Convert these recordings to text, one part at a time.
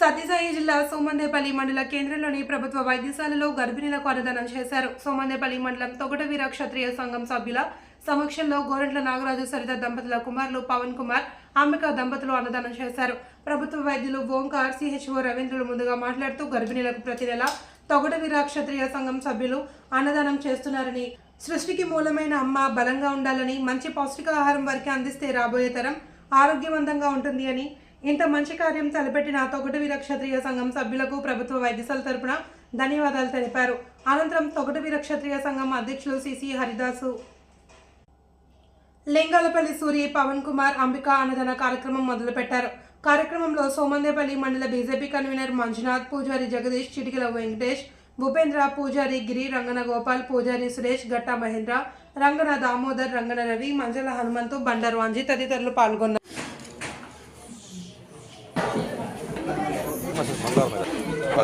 సత్యసాయి జిల్లా సోమందేపల్లి మండల కేంద్రంలోని ప్రభుత్వ వైద్యశాలలో గర్భిణీలకు అన్నదానం చేశారు. సోమందేపల్లి మండలం తొగటవీర క్షత్రియ సంఘం సభ్యుల సమక్షంలో గోరంట్ల నాగరాజు సరిత దంపతుల కుమారులు పవన్ కుమార్ అంబిక దంపతులు అన్నదానం చేశారు. ప్రభుత్వ వైద్యులు ఓంకార్ సిహెచ్ఓ రవీంద్రులు ముందుగా మాట్లాడుతూ గర్భిణీలకు ప్రతి నెల తొగటవీర క్షత్రియ సంఘం సభ్యులు అన్నదానం చేస్తున్నారని సృష్టికి మూలమైన అమ్మ బలంగా ఉండాలని మంచి పౌష్టికాహారం వారికి అందిస్తే రాబోయే తరం ఆరోగ్యవంతంగా ఉంటుంది అని ఇంత మంచి కార్యం తలపెట్టిన తొగటవీర క్షత్రియ సంఘం సభ్యులకు ప్రభుత్వ వైద్యశాల తరపున ధన్యవాదాలు తెలిపారు. అనంతరం తొగటవీర క్షత్రియ సంఘం అధ్యక్షులు సిసి హరిదాసు లింగాలపల్లి సూరి పవన్ కుమార్ అంబిక అన్నదాన కార్యక్రమం మొదలుపెట్టారు. కార్యక్రమంలో సోమందేపల్లి మండల బీజేపీ కన్వీనర్ మంజునాథ్ పూజారి జగదీష్ చిటికల వెంకటేష్ భూపేంద్ర పూజారి గిరి రంగన గోపాల్ పూజారి సురేష్ గట్టా మహేంద్ర రంగన దామోదర్ రంగన రవి మంజల హనుమంతు బండర్ అంజి తదితరులు పాల్గొన్నారు.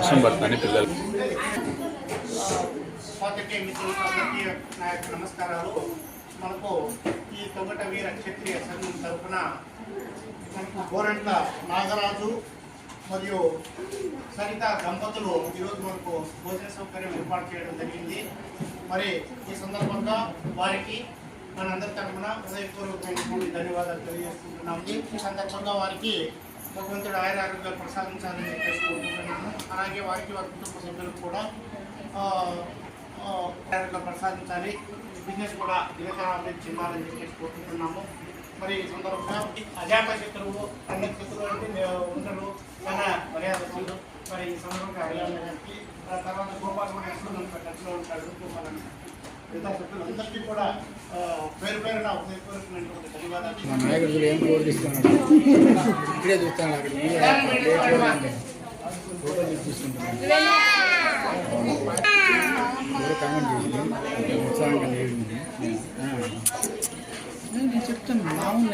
వర్షం పడుతుంది పిల్లలు నమస్కారాలు. మనకు ఈ తొగట వీర క్షత్రియ సంఘం తరఫున మనకు గోరంట్ల నాగరాజు మరియు సరిత దంపతులు ఈరోజు మనకు భోజన సౌకర్యం ఏర్పాటు చేయడం జరిగింది. మరి ఈ సందర్భంగా వారికి మనందరి తరఫున హృదయపూర్వకమైనటువంటి ధన్యవాదాలు తెలియజేసుకుంటున్నాము. ఈ సందర్భంగా వారికి భగవంతుడు ఆయన ఆరోగ్యాలు ప్రసాదించాలని చెప్పేసి కోరుకుంటున్నాను అలాగే వారికి వారి కుటుంబ సభ్యులకు కూడా ఆరోగ్యాలు ప్రసాదించాలి. బిజినెస్ కూడా దినకర అభివృద్ధి చెందాలని చెప్పేసి కోరుకుంటున్నాము. మరి ఈ సందర్భంగా అజాత శత్రువు అన్న శత్రువు అంటే మేము ఉండరు చాలా మర్యాదస్తులు మరి ఈ సందర్భంగా అడిగాను తర్వాత గోపాల్ కూడా ఎప్పుడు ఉంటాడు టచ్లో ఉంటాడు గోపాల్ అన్న మిగతా కూడా పేరు పేరున ధన్యవాదాలు మా నాయకుడు ఏం ఇక్కడే చూస్తాను అక్కడ కామెంట్ చేసింది ఉత్సాహంగా లేదు. నేను చెప్తాను మామూలు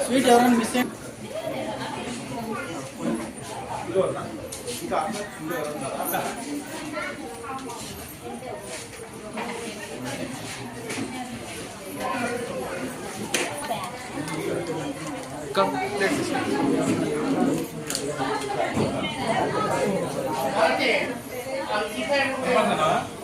స్వీట్ ఎవరైనా మిస్ అయ్యి ఇంకా ఆ సీసైడ్ 分かんない。